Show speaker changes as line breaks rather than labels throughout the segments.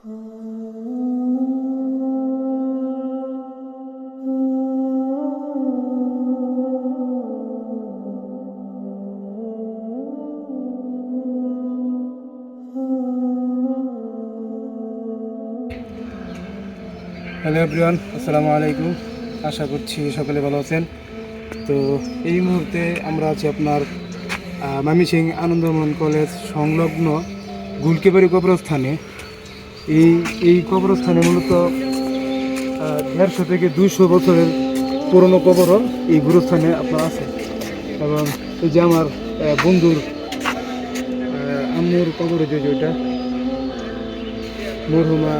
Hello everyone আসসালামু আলাইকুম। আশা করছি সকলে ভালো আছেন। তো এই মুহূর্তে আমরা আছি আপনার আহ, মামিসিং আনন্দমোহন কলেজ সংলগ্ন গুলকিবাড়ি কবরস্থানে। এই এই কবরস্থানে মূলত দেড়শো থেকে দুইশো বছরের পুরনো কবরও এই গুরুস্থানে আপনার আছে। এবং এই যে আমার বন্ধুর আম্মুর কবর যে যেটা মরহুমা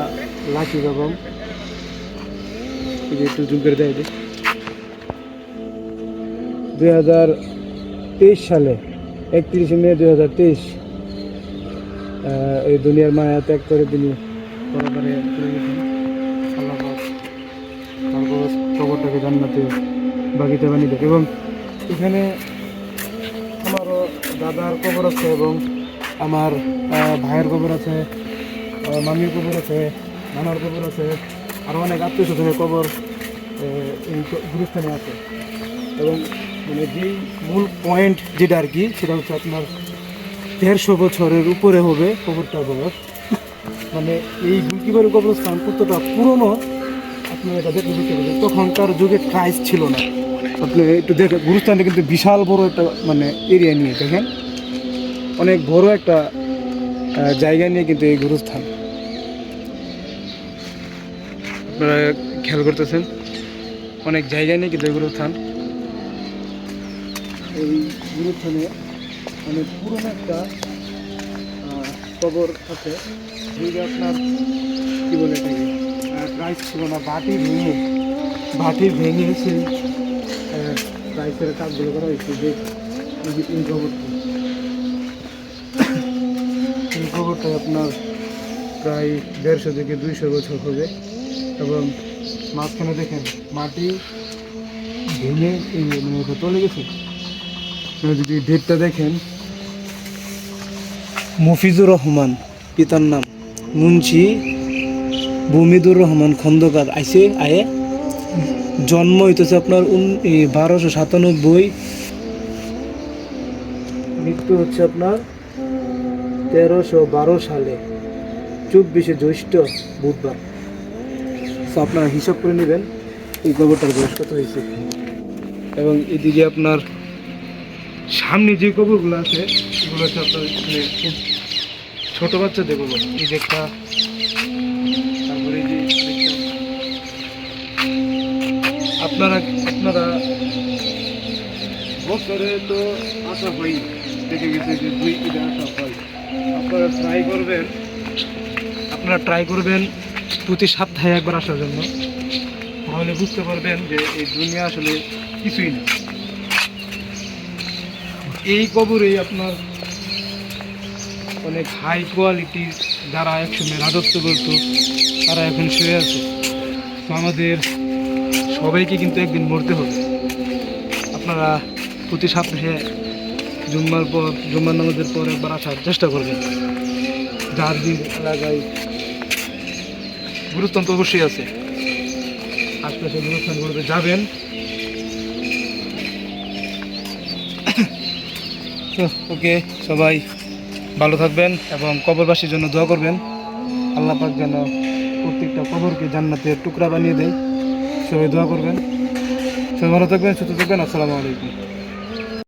লাকি বেগম। একটু জুম করে দেয় দুই। হাজার তেইশ সালে, একত্রিশে মে দুই হাজার তেইশ এই দুনিয়ার মায়া ত্যাগ করে তিনি পরবারে চলে গেছেন আল্লাহ পাক তার কবর- কবরটাকে জান্নাতে বাগিতে বানিয়ে দেয় এবং এখানে আমারও দাদার কবর আছে এবং আমার ভাইয়ের কবর আছে মামির কবর আছে, নানার কবর আছে আরও অনেক আত্মীয় স্বজনের কবর এই গুরুস্থানে আছে। এবং মানে যেই মূল পয়েন্ট যেটা আর কি, সেটা হচ্ছে আপনার দেড়শো বছরের উপরে হবে কবরটা বয়স মানে এই গুলকিবাড়ি কবরস্থান কতটা পুরনো আপনি এটা দেখতে দেখতে পাবেন তখনকার যুগে ট্রাইস ছিল না। আপনি একটু দেখে, গুরুস্থানটা কিন্তু বিশাল বড় একটা মানে এরিয়া নিয়ে দেখেন। অনেক বড় একটা জায়গা নিয়ে কিন্তু এই গুরুস্থান। আপনারা খেয়াল করতেছেন? অনেক জায়গা নিয়ে কিন্তু এই গুরুস্থান। এই গুরুস্থানে অনেক পুরনো একটা কবর আছে। যেটা আপনার, কি বলে এটাকে? প্রাইস ছিল না, বাটি ভেঙে বাটি ভেঙে সেই প্রাইসের কাজগুলো করা হয়েছে যে এই কবরটি এই কবরটা আপনার প্রায় দেড়শো থেকে দুইশো বছর হবে। এবং মাঝখানে দেখেন, মাটি ভেঙে মানে চলে গেছে। যদি ডেটটা দেখেন মফিজুর রহমান, পিতার নাম মুন্সি বুমিদুর রহমান খন্দকার। আইসে আয়ে জন্ম হইতেছে আপনার বারোশো সাতানব্বই। মৃত্যু হচ্ছে আপনার তেরোশো বারো সালে, চব্বিশে জ্যৈষ্ঠ বুধবার। তো আপনারা হিসাব করে নেবেন, এই কবরটার বয়স কত হয়েছে। এবং এদিকে আপনার সামনে যে কবরগুলো আছে, এগুলো হচ্ছে আপনার খুব ছোট বাচ্চাদের কবর এই যে একটা, তারপরে যে আপনারা আপনারা বছরে তো আসা হয় দেখে গেছে যে দুই ঈদে আসা হয়। আপনারা ট্রাই করবেন, আপনারা ট্রাই করবেন প্রতি সপ্তাহে একবার আসার জন্য। তাহলে বুঝতে পারবেন যে এই দুনিয়া আসলে কিছুই না। এই কবরেই আপনার অনেক হাই কোয়ালিটির যারা একসময় রাজত্ব করতো, তারা এখন শুয়ে আছে। আমাদের সবাইকে কিন্তু একদিন মরতে হবে। আপনারা প্রতি সপ্তাহে জুম্মার পর, জুম্মার নামাজের পর একবার আসার চেষ্টা করবেন। যার দিন এলাকায় গুরুত্ব তো অবশ্যই আছে। আশপাশে গুরুস্থানগুলোতে যাবেন। তো ওকে, সবাই ভালো থাকবেন এবং কবরবাসীর জন্য দোয়া করবেন। আল্লাহ পাক যেন প্রত্যেকটা কবরকে জান্নাতের টুকরা বানিয়ে দেয়। সবাই দোয়া করবেন। সবাই ভালো থাকবেন, সুস্থ থাকবেন। আসসালামু আলাইকুম।